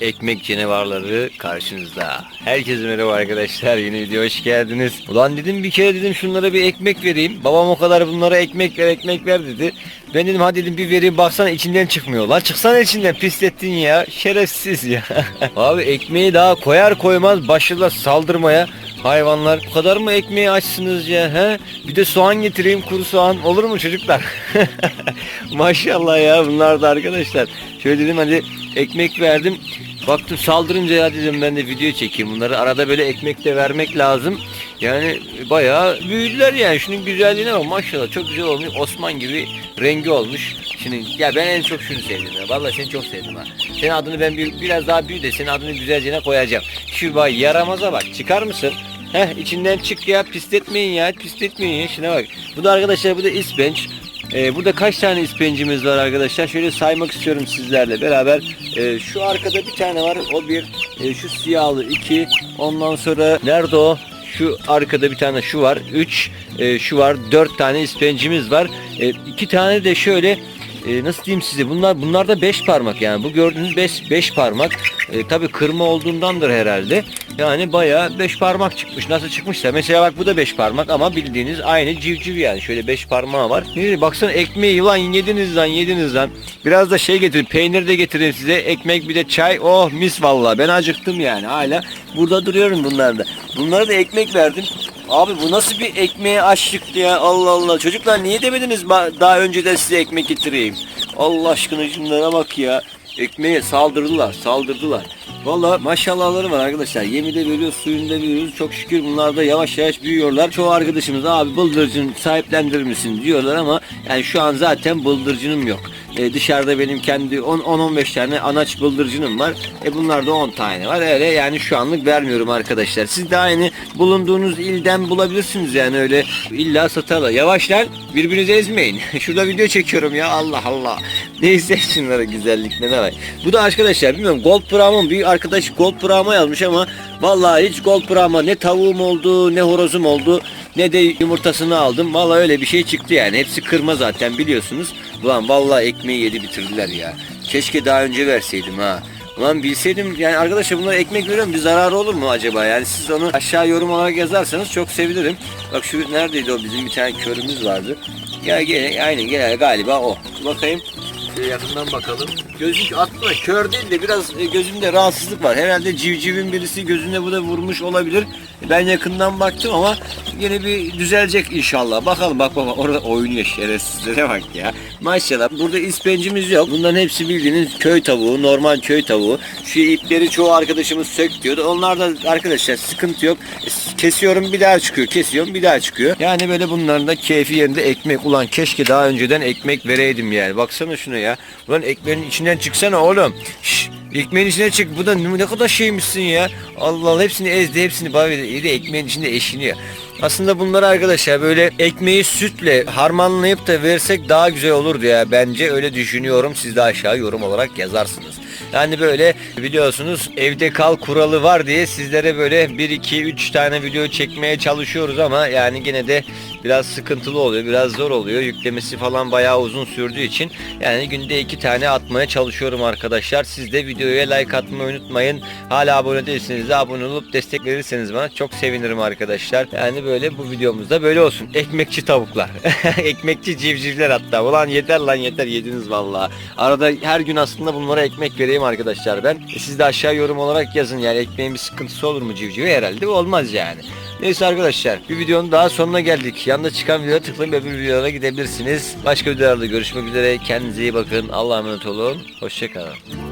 ekmek canavarları karşınızda. Herkese merhaba arkadaşlar. Yeni video hoş geldiniz. Ulan dedim bir kere dedim şunlara bir ekmek vereyim. Babam o kadar bunlara ekmek ver ekmek ver dedi. Ben dedim hadi dedim bir vereyim baksana içinden çıkmıyor. Lan çıksana içinden pislettin ya. Şerefsiz ya. Abi ekmeği daha koyar koymaz başladılar saldırmaya. Hayvanlar bu kadar mı ekmeği açsınız ya he? Bir de soğan getireyim kuru soğan olur mu çocuklar? Maşallah ya bunlar da arkadaşlar. Şöyle dedim hadi ekmek verdim. Baktım saldırınca ya dedim ben de video çekeyim bunları. Arada böyle ekmek de vermek lazım. Yani bayağı büyüdüler yani. Şunun güzelliğine bak maşallah çok güzel olmuş. Osman gibi rengi olmuş. Şimdi ya ben en çok şunu sevdim ya. Vallahi seni çok sevdim ha. Senin adını ben bir, biraz daha büyü de senin adını güzelce koyacağım. Şu bak yaramaza bak. Çıkar mısın? Heh içinden çık ya pisletmeyin ya pisletmeyin ya şuna bak. Bu da arkadaşlar bu da ispenç. Ee, burada kaç tane ispencimiz var arkadaşlar? Şöyle saymak istiyorum sizlerle beraber. Ee, şu arkada bir tane var. O bir. Ee, şu siyahlı iki. Ondan sonra nerede o? Şu arkada bir tane şu var. Üç. Ee, şu var. Dört tane ispencimiz var. Ee, iki tane de şöyle e, nasıl diyeyim size bunlar bunlar da 5 parmak yani. Bu gördüğünüz 5 5 parmak. E, tabi kırma olduğundandır herhalde. Yani bayağı 5 parmak çıkmış. Nasıl çıkmışsa. Mesela bak bu da 5 parmak ama bildiğiniz aynı civciv yani. Şöyle 5 parmağı var. Ne baksana ekmeği lan yediniz lan yediniz lan. Biraz da şey getirin peynir de getireyim size. Ekmek bir de çay. Oh mis vallahi. Ben acıktım yani hala. Burada duruyorum bunlarda. Bunlara da ekmek verdim Abi bu nasıl bir ekmeğe açlık ya Allah Allah. Çocuklar niye demediniz daha önceden size ekmek getireyim. Allah aşkına şunlara bak ya. Ekmeğe saldırdılar saldırdılar. Valla maşallahları var arkadaşlar. Yemi de veriyoruz, suyunu da veriyoruz. Çok şükür bunlar da yavaş yavaş büyüyorlar. Çoğu arkadaşımız abi bıldırcın sahiplendirir misin diyorlar ama yani şu an zaten bıldırcınım yok. E, dışarıda benim kendi 10-15 tane anaç bıldırcınım var. E bunlar da 10 tane var. Öyle yani şu anlık vermiyorum arkadaşlar. Siz de aynı bulunduğunuz ilden bulabilirsiniz yani öyle illa satarlar. Yavaş lan birbirinizi ezmeyin. Şurada video çekiyorum ya Allah Allah. Neyse şunlara güzelliklerine bak. Bu da arkadaşlar bilmiyorum Gold Brahma'nın bir arkadaş Gold Brahma yazmış ama vallahi hiç Gold Brahma ne tavuğum oldu ne horozum oldu ne de yumurtasını aldım. Vallahi öyle bir şey çıktı yani. Hepsi kırma zaten biliyorsunuz. Ulan vallahi ekmeği yedi bitirdiler ya. Keşke daha önce verseydim ha. Ulan bilseydim yani arkadaşlar bunlara ekmek veriyorum bir zararı olur mu acaba? Yani siz onu aşağı yorum olarak yazarsanız çok sevinirim. Bak şu neredeydi o bizim bir tane körümüz vardı. Ya gene aynen gene galiba o. Bakayım. Yakından bakalım. Gözlük atma kör değil de biraz e, gözünde rahatsızlık var. Herhalde civcivin birisi gözüne bu da vurmuş olabilir. Ben yakından baktım ama yine bir düzelecek inşallah. Bakalım bak bak orada oynuyor şerefsizlere bak ya. Maşallah burada ispencimiz yok. Bunların hepsi bildiğiniz köy tavuğu, normal köy tavuğu. Şu ipleri çoğu arkadaşımız sök diyordu. Onlar da arkadaşlar sıkıntı yok. E, Kesiyorum bir daha çıkıyor, kesiyorum bir daha çıkıyor. Yani böyle bunların da keyfi yerinde ekmek. Ulan keşke daha önceden ekmek vereydim yani. Baksana şuna ya. Ulan ekmeğin içinden çıksana oğlum. Şşş. Ekmeğin içine çık. Bu da ne kadar şeymişsin ya. Allah Allah hepsini ezdi hepsini bana yedi ekmeğin içinde eşiniyor. Aslında bunları arkadaşlar böyle ekmeği sütle harmanlayıp da versek daha güzel olurdu ya. Bence öyle düşünüyorum. Siz de aşağı yorum olarak yazarsınız. Yani böyle biliyorsunuz evde kal kuralı var diye sizlere böyle 1 2 3 tane video çekmeye çalışıyoruz ama yani yine de biraz sıkıntılı oluyor. Biraz zor oluyor. Yüklemesi falan bayağı uzun sürdüğü için yani günde 2 tane atmaya çalışıyorum arkadaşlar. Siz de videoya like atmayı unutmayın. Hala abone değilseniz de abone olup destek verirseniz bana çok sevinirim arkadaşlar. Yani böyle bu videomuzda böyle olsun. Ekmekçi tavuklar. Ekmekçi civcivler hatta. Ulan yeter lan yeter yediniz vallahi. Arada her gün aslında bunlara ekmek vereyim arkadaşlar ben. E, siz de aşağı yorum olarak yazın yani ekmeğin bir sıkıntısı olur mu civcive herhalde olmaz yani. Neyse arkadaşlar bir videonun daha sonuna geldik. Yanında çıkan videoya tıklayıp öbür videolara gidebilirsiniz. Başka videolarda görüşmek üzere. Kendinize iyi bakın. Allah'a emanet olun. Hoşçakalın.